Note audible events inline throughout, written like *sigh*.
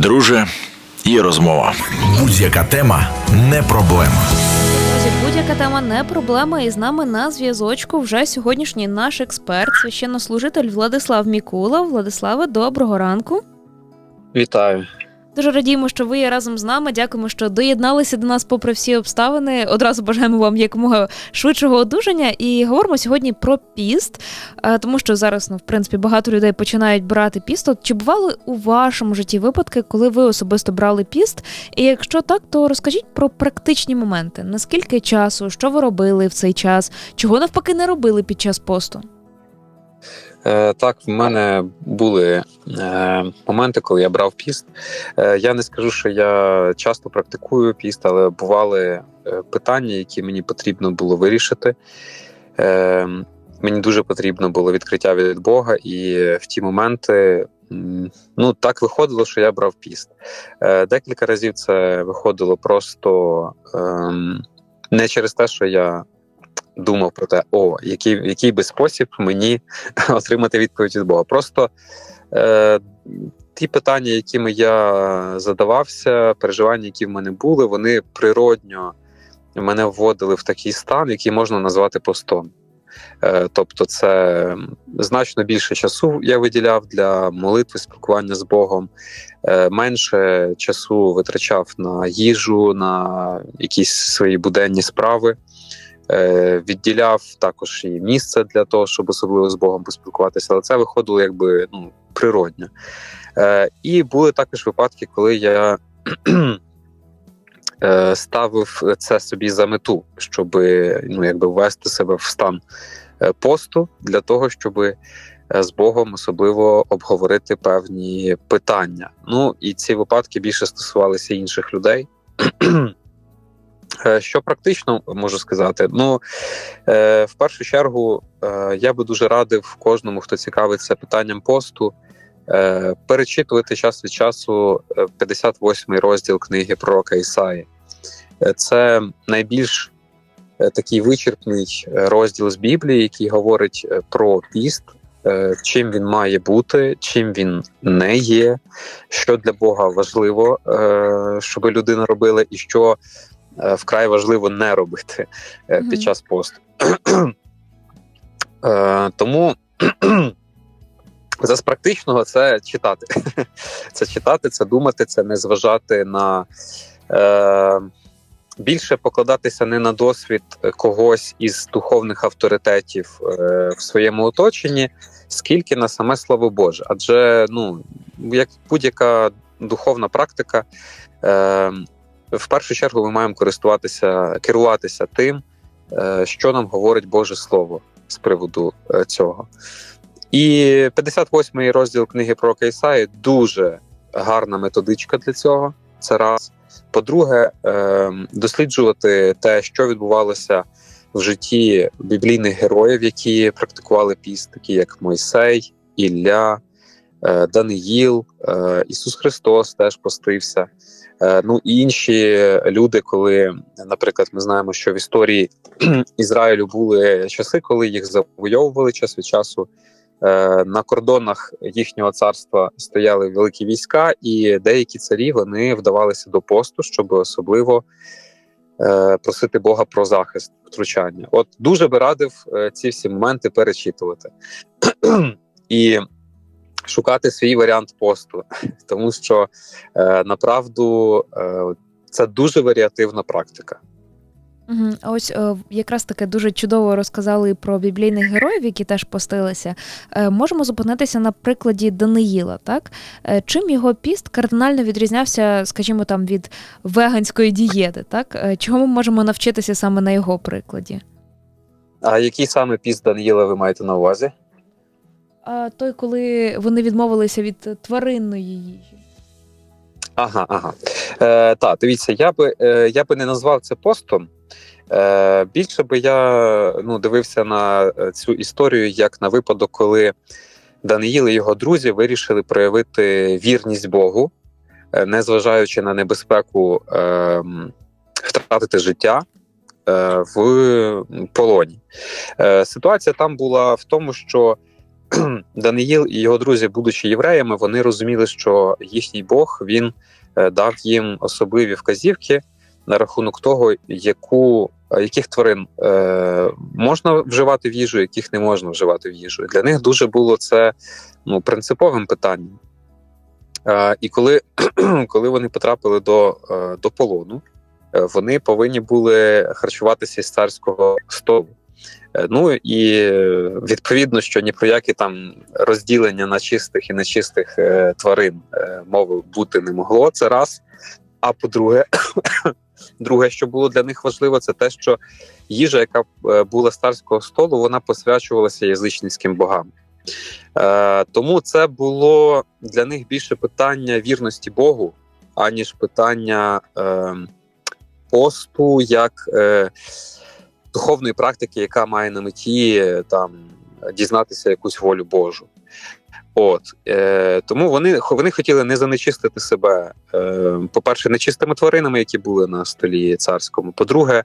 Друже, є розмова. Будь-яка тема не проблема. Друзі, будь-яка тема не проблема, і з нами на зв'язочку вже сьогоднішній наш експерт, священнослужитель Владислав Мікула. Владиславе, доброго ранку. Вітаю. Дуже радіємо, що ви є разом з нами. Дякуємо, що доєдналися до нас попри всі обставини. Одразу бажаємо вам якомога швидшого одужання. І говоримо сьогодні про піст, е, тому що зараз, ну, в принципі, багато людей починають брати піст. От чи бували у вашому житті випадки, коли ви особисто брали піст? І якщо так, то розкажіть про практичні моменти: наскільки часу, що ви робили в цей час, чого навпаки не робили під час посту? Е, так, в мене були е, моменти, коли я брав піст. Е, я не скажу, що я часто практикую піст, але бували питання, які мені потрібно було вирішити. Мені дуже потрібно було відкриття від Бога, і в ті моменти. Ну, так виходило, що я брав піст. Декілька разів це виходило просто ем, не через те, що я думав про те, о, який, який би спосіб мені *laughs* отримати відповідь від Бога. Просто е, ті питання, якими я задавався, переживання, які в мене були, вони природньо мене вводили в такий стан, який можна назвати постом. Е, тобто, це значно більше часу я виділяв для молитви, спілкування з Богом, е, менше часу витрачав на їжу, на якісь свої буденні справи. Е, відділяв також і місце для того, щоб особливо з Богом поспілкуватися, але це виходило якби ну, природньо. Е, І були також випадки, коли я *clears throat* е, ставив це собі за мету, щоб ну, якби ввести себе в стан е, посту для того, щоб з Богом особливо обговорити певні питання. Ну і ці випадки більше стосувалися інших людей. *clears throat* Е, Що практично можу сказати? Ну е, в першу чергу е, я би дуже радив кожному, хто цікавиться питанням посту, перечитувати час від часу 58-й розділ книги пророка Ісаї. Це найбільш такий вичерпний розділ з Біблії, який говорить про піст, чим він має бути, чим він не є, що для Бога важливо, щоб людина робила, і що вкрай важливо не робити е, Мгм. під час посту. *clears throat* Е, Тому *clears throat* з практичного це читати. *laughs* Це читати, це думати, це не зважати на е, більше покладатися не на досвід когось із духовних авторитетів е, в своєму оточенні, скільки на саме слово Боже. Адже ну, як будь-яка духовна практика, е, в першу чергу ми маємо користуватися, керуватися тим, е, що нам говорить Боже Слово з приводу е, цього. І 58-й розділ книги про Ісаї дуже гарна методичка для цього. Це раз. По-друге, е, досліджувати те, що відбувалося в житті біблійних героїв, які практикували піст, такі як Мойсей, Ілля, Даниїл, е, Ісус Христос теж постився. Е, Ну і інші люди, коли, наприклад, ми знаємо, що в історії *clears throat* Ізраїлю були часи, коли їх завойовували час від часу. Е, На кордонах їхнього царства стояли великі війська, і деякі царі вони вдавалися до посту, щоб особливо е, просити Бога про захист втручання. От дуже би радив е, ці всі моменти перечитувати *clears throat* і шукати свій варіант посту, *laughs* тому що е, направду е, це дуже варіативна практика. А ось е, якраз таки дуже чудово розказали про біблійних героїв, які теж постилися. Е, можемо зупинитися на прикладі Даниїла. Так е, чим його піст кардинально відрізнявся, скажімо, там від веганської дієти? Так чого ми можемо навчитися саме на його прикладі? А який саме піст Даніїла ви маєте на увазі? А той, коли вони відмовилися від тваринної їжі. Ага, ага. Е, так, дивіться, я би е, я би не назвав це постом. Е, більше би я ну, дивився на е, цю історію як на випадок, коли Даниїл і його друзі вирішили проявити вірність Богу, е, незважаючи на небезпеку е, втратити життя е, в полоні. Ситуація там була в тому, що *clears throat* Даниїл і його друзі, будучи євреями, вони розуміли, що їхній Бог він е, дав їм особливі вказівки на рахунок того, яку е, яких тварин е, можна вживати в їжу, яких не можна вживати в їжу. Для них дуже було це ну, принциповим питанням. Е, і коли, *clears throat* коли вони потрапили до, е, до полону, е, вони повинні були харчуватися із царського столу. Е, Ну і відповідно, що ні про які там розділення на чистих і нечистих е, тварин е, мови бути не могло. Це раз. А по-друге, *coughs* друге, що було для них важливо, це те, що їжа, яка була з царського столу, вона посвячувалася язичницьким богам. Е, тому це було для них більше питання вірності Богу, аніж питання е, посту як е, духовної практики, яка має на меті е, там дізнатися якусь волю Божу. От е, тому вони вони хотіли не занечистити себе. Е, по-перше, нечистими тваринами, які були на столі царському. По-друге,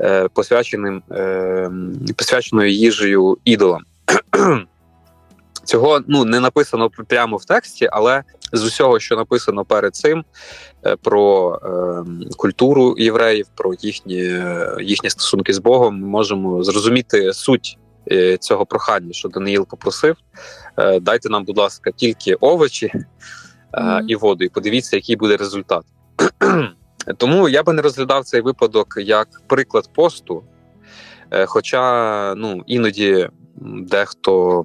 е, посвяченим е, посвяченою їжею ідолам. Цього ну не написано прямо в тексті, але з усього, що написано перед цим, е, про е, культуру євреїв, про їхні, е, їхні стосунки з Богом, ми можемо зрозуміти суть е, цього прохання, що Даниїл попросив. Е, дайте нам, будь ласка, тільки овочі е, Мгм. і воду, і подивіться, який буде результат. *clears throat* Тому я би не розглядав цей випадок як приклад посту. Е, Хоча ну, іноді дехто,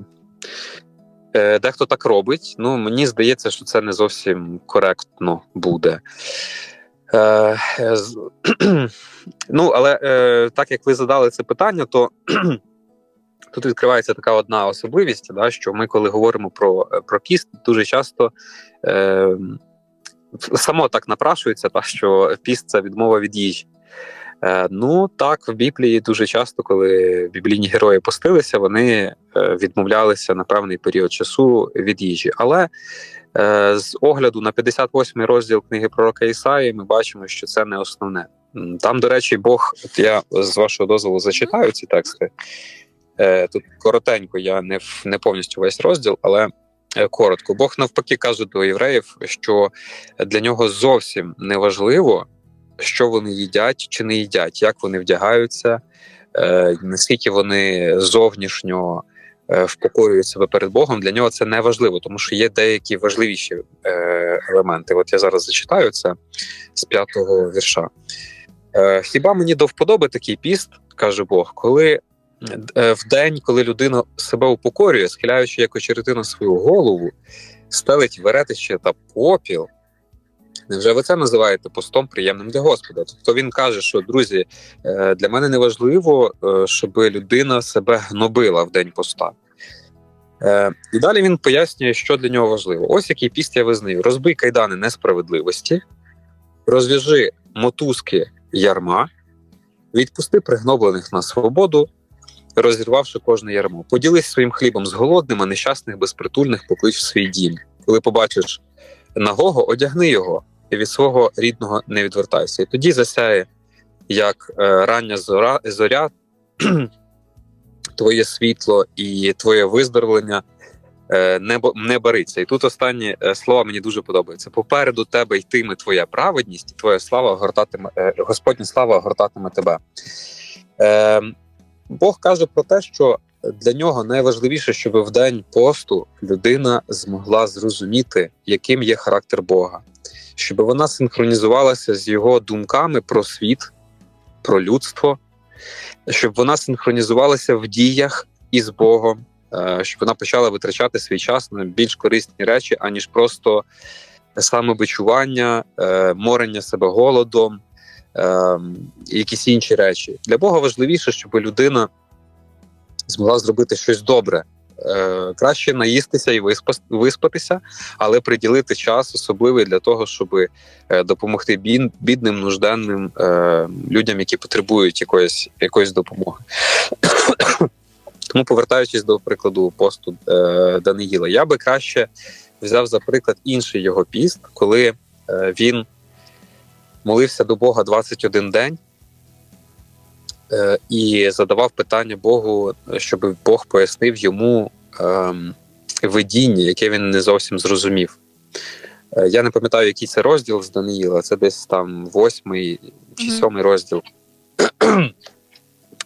дехто так робить, ну мені здається, що це не зовсім коректно буде. Е, е, *clears throat* ну, але е, так як ви задали це питання, то *clears throat* тут відкривається така одна особливість, да, що ми, коли говоримо про, про піст, дуже часто е, само так напрашується, та, що піст це відмова від їжі. Е, ну так, в Біблії дуже часто, коли біблійні герої постилися, вони е, відмовлялися на певний період часу від їжі. Але е, з огляду на 58-й розділ книги пророка Ісаї, ми бачимо, що це не основне. Там, до речі, Бог, от я з вашого дозволу зачитаю ці тексти. Тут коротенько, я не, не повністю весь розділ, але коротко. Бог навпаки каже до євреїв, що для нього зовсім не важливо, що вони їдять чи не їдять, як вони вдягаються, е, наскільки вони зовнішньо е, впокоюють себе перед Богом. Для нього це не важливо, тому що є деякі важливіші е, елементи. От я зараз зачитаю це з п'ятого вірша. Е, Хіба мені до вподоби такий піст, каже Бог, коли е, в день, коли людина себе упокорює, схиляючи як очеретину свою голову, стелить веретище та попіл. Невже ви це називаєте постом приємним для Господа? Тобто він каже, що друзі, е, для мене не важливо, е, щоб людина себе гнобила в день поста. Е, І далі він пояснює, що для нього важливо. Ось який піст я визнаю: розбий кайдани несправедливості, розв'яжи мотузки ярма, відпусти пригноблених на свободу, розірвавши кожне ярмо. Поділись своїм хлібом з голодним, а нещасних безпритульних поклич в свій дім. Коли побачиш нагого, одягни його від свого рідного не відвертайся. І тоді засяє як е, рання зора, зоря, *clears throat* твоє світло і твоє виздоровлення е, не, не бариться. І тут останні е, слова мені дуже подобаються. Попереду тебе йтиме твоя праведність, і твоя слава гортатиме, Господня слава гортатиме тебе. Е, Бог каже про те, що для нього найважливіше, щоб в день посту людина змогла зрозуміти, яким є характер Бога, щоб вона синхронізувалася з його думками про світ, про людство, щоб вона синхронізувалася в діях із Богом, е, щоб вона почала витрачати свій час на більш корисні речі, аніж просто самобичування, е, морення себе голодом, е, якісь інші речі. Для Бога важливіше, щоб людина змогла зробити щось добре. Е, краще наїстися і виспатися, але приділити час особливий для того, щоб е, допомогти бідним, нужденним е, людям, які потребують якоїсь, якоїсь допомоги. *coughs* Тому, повертаючись до прикладу посту Даниїла, я би краще взяв за приклад інший його піст, коли він молився до Бога 21 день і задавав питання Богу, щоб Бог пояснив йому ем, видіння, яке він не зовсім зрозумів. Е, Я не пам'ятаю, який це розділ з Даниїла, це десь там восьмий чи сьомий розділ. *clears throat*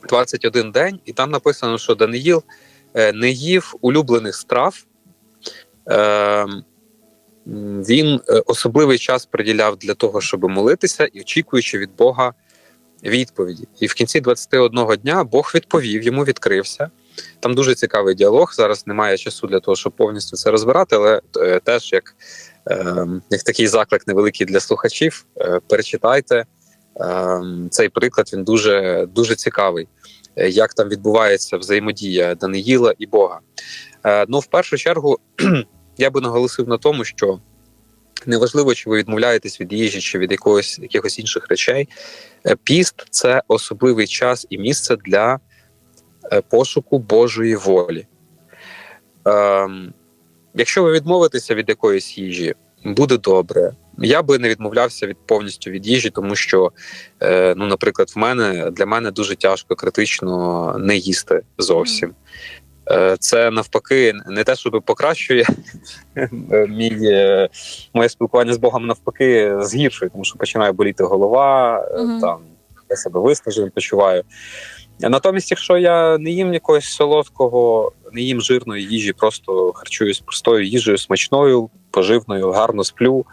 21 день, і там написано, що Даниїл е, не їв улюблених страв. Е, Він е, особливий час приділяв для того, щоб молитися і очікуючи від Бога відповіді. І в кінці 21 дня Бог відповів, йому відкрився. Там дуже цікавий діалог. Зараз немає часу для того, щоб повністю це розбирати, але е, теж як, е, як такий заклик невеликий для слухачів, е, перечитайте. Е, цей приклад він дуже, дуже цікавий, е, як там відбувається взаємодія Даниїла і Бога. Ну, в першу чергу, *clears throat* я би наголосив на тому, що неважливо, чи ви відмовляєтесь від їжі чи від якогось якихось інших речей. е, Піст це особливий час і місце для е, пошуку Божої волі. Ем, якщо ви відмовитеся від якоїсь їжі, буде добре. Я би не відмовлявся від повністю від їжі, тому що, е, ну, наприклад, в мене для мене дуже тяжко критично не їсти зовсім. Е, Це навпаки не те, щоб покращує *laughs* мій, е, моє спілкування з Богом, навпаки, згіршує, тому що починає боліти голова, Мгм. там я себе виснаженим почуваю. Натомість, якщо я не їм якогось солодкого, не їм жирної їжі, просто харчуюсь простою їжею, смачною, поживною, гарно сплю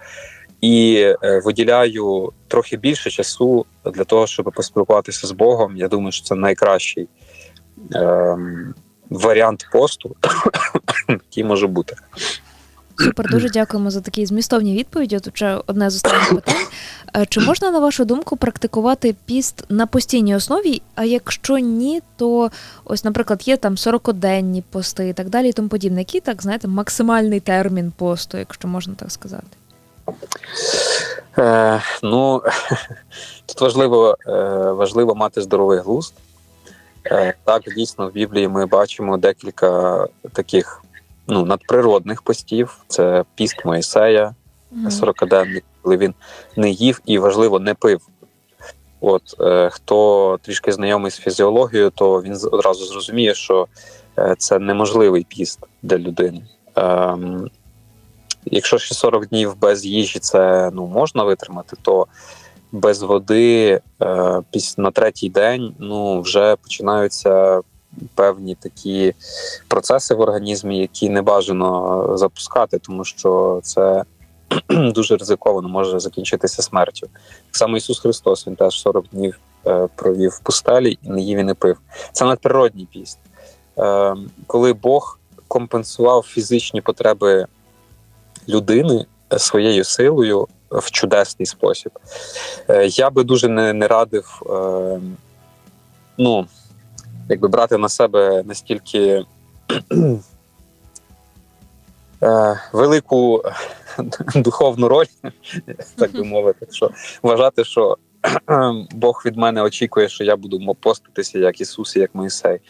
і виділяю трохи більше часу для того, щоб поспілкуватися з Богом. Я думаю, що це найкращий ем, варіант посту, *coughs* який може бути. Супер, дуже дякуємо за такі змістовні відповіді. Тут ще одне з останніх питань. Е, Чи можна, на вашу думку, практикувати піст на постійній основі? А якщо ні, то ось, наприклад, є там 40-денні пости і так далі, і тому подібне. Який так, знаєте, максимальний термін посту, якщо можна так сказати? Е, ну *laughs* тут важливо, е, важливо мати здоровий глузд. Е, так, дійсно, в Біблії ми бачимо декілька таких ну, надприродних постів. Це піст Моїсея, 40-денний, коли він не їв і важливо не пив. От е, хто трішки знайомий з фізіологією, то він одразу зрозуміє, що е, це неможливий піст для людини. Ем, якщо ще 40 днів без їжі це ну, можна витримати, то без води е, на третій день ну, вже починаються певні такі процеси в організмі, які не бажано запускати, тому що це *clears throat* дуже ризиковано може закінчитися смертю. Так само Ісус Христос він теж 40 днів е, провів в пустелі і не їв і не пив. Це надприродній піст. Е, коли Бог компенсував фізичні потреби людини своєю силою в чудесний спосіб. Е, Я би дуже не, не радив е, ну, якби брати на себе настільки е, велику духовну роль, так би мовити, що вважати, що Бог від мене очікує, що я буду поститися як Ісус і як Моїсей.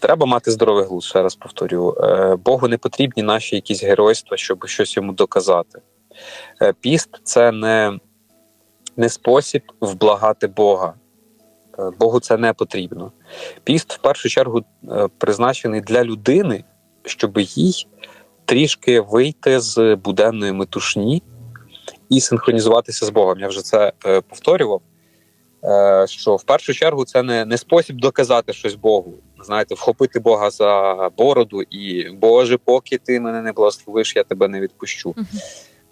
Треба мати здоровий глузд, ще раз повторю. Е, Богу не потрібні наші якісь геройства, щоб щось йому доказати. Е, Піст це не, не спосіб вблагати Бога. Е, Богу це не потрібно. Піст в першу чергу призначений для людини, щоб їй трішки вийти з буденної метушні і синхронізуватися з Богом. Я вже це повторював. Що в першу чергу це не, не спосіб доказати щось Богу. Знаєте, вхопити Бога за бороду і Боже, поки ти мене не благословиш, я тебе не відпущу.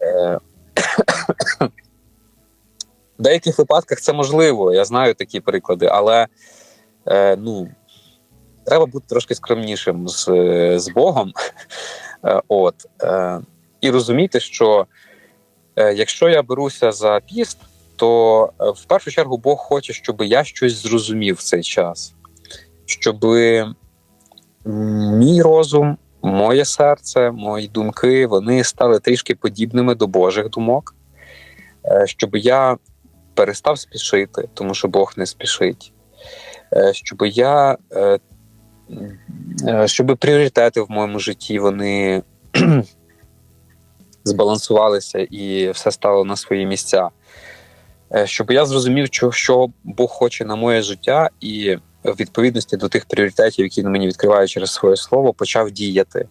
Е, *coughs* в деяких випадках це можливо, я знаю такі приклади, але е, ну, треба бути трошки скромнішим з, з Богом. *laughs* Е, от, е, і розуміти, що е, якщо я беруся за піст, то е, в першу чергу Бог хоче, щоб я щось зрозумів в цей час, щоб мій розум, моє серце, мої думки вони стали трішки подібними до Божих думок, Е, щоб я перестав спішити, тому що Бог не спішить, Е, щоб я е, щоб пріоритети в моєму житті вони *clears throat* збалансувалися і все стало на свої місця. Щоб я зрозумів, що Бог хоче на моє життя, і в відповідності до тих пріоритетів, які мені відкриває через своє слово, почав діяти,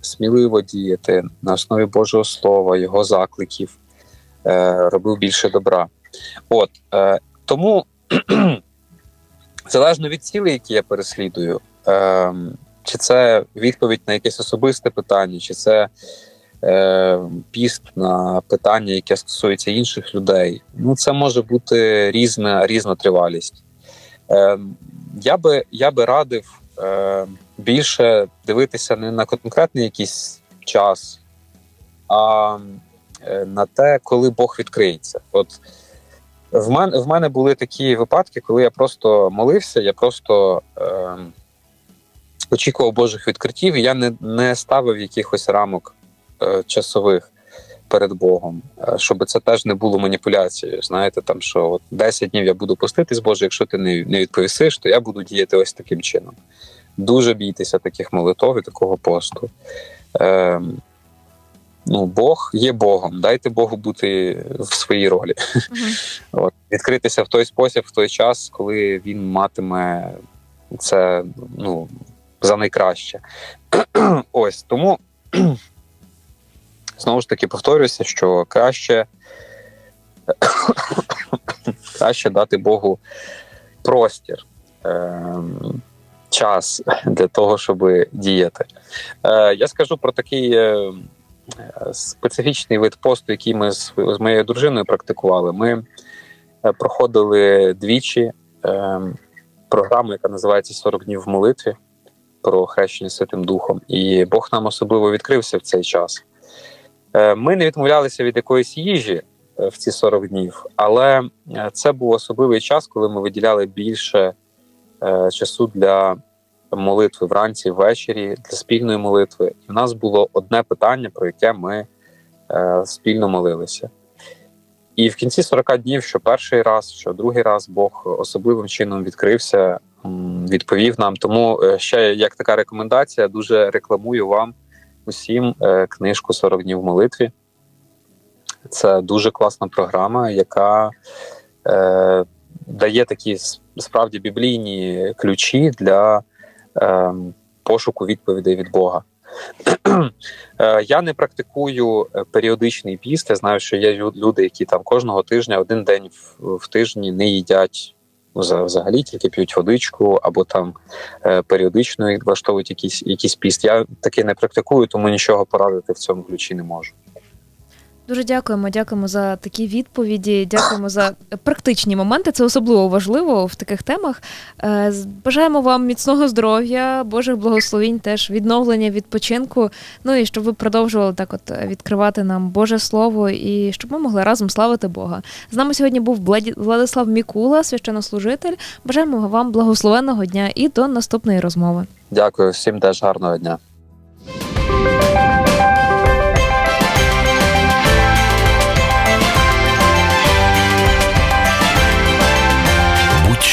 сміливо діяти на основі Божого Слова, його закликів, е, робив більше добра. От е, тому *clears throat* залежно від цілей, які я переслідую, е, чи це відповідь на якесь особисте питання, чи це е, піст на питання, яке стосується інших людей. Ну, це може бути різна, різна тривалість. Е, я, би, я би радив е, більше дивитися не на конкретний якийсь час, а е, на те, коли Бог відкриється. От в мене, в мене були такі випадки, коли я просто молився, я просто е, очікував Божих відкриттів, і я не, не ставив якихось рамок е, часових перед Богом, е, щоб це теж не було маніпуляцією. Знаєте, там що от 10 днів я буду поститись, Боже, якщо ти не, не відповісиш, то я буду діяти ось таким чином. Дуже бійтеся таких молитов і такого посту. Е, ну, Бог є Богом. Дайте Богу бути в своїй ролі. Мгм. От, відкритися в той спосіб, в той час, коли він матиме це ну, за найкраще. *clears throat* Ось тому знову ж таки повторюся, що краще, *coughs* краще дати Богу простір, ем, час для того, щоб діяти. Е, я скажу про такий. е, Специфічний вид посту, який ми з, з моєю дружиною практикували. Ми е, проходили двічі е, програму, яка називається «40 днів в молитві про хрещення Святим Духом. І Бог нам особливо відкрився в цей час. Е, ми не відмовлялися від якоїсь їжі е, в ці 40 днів, але е, це був особливий час, коли ми виділяли більше часу для молитви вранці, ввечері, для спільної молитви. І в нас було одне питання, про яке ми спільно молилися. І в кінці 40 днів, що перший раз, що другий раз, Бог особливим чином відкрився, відповів нам. Тому ще як така рекомендація, дуже рекламую вам усім е, книжку «40 днів молитві. Це дуже класна програма, яка е, дає такі справді біблійні ключі для е, пошуку відповідей від Бога. Е, Я не практикую е, періодичний піст. Я знаю, що є люди, які там кожного тижня один день в, в тижні не їдять взагалі, тільки п'ють водичку, або там е, періодично влаштовують якийсь, якийсь піст. Я таки не практикую, тому нічого порадити в цьому ключі не можу. Дуже дякуємо, дякуємо за такі відповіді. Дякуємо за практичні моменти. Це особливо важливо в таких темах. Е, Бажаємо вам міцного здоров'я, Божих благословінь, теж відновлення, відпочинку. Ну і щоб ви продовжували так, от е, відкривати нам Боже Слово, і щоб ми могли разом славити Бога. З нами сьогодні був Владислав Мікула, священнослужитель. Бажаємо вам благословенного дня і до наступної розмови. Дякую всім теж гарного дня.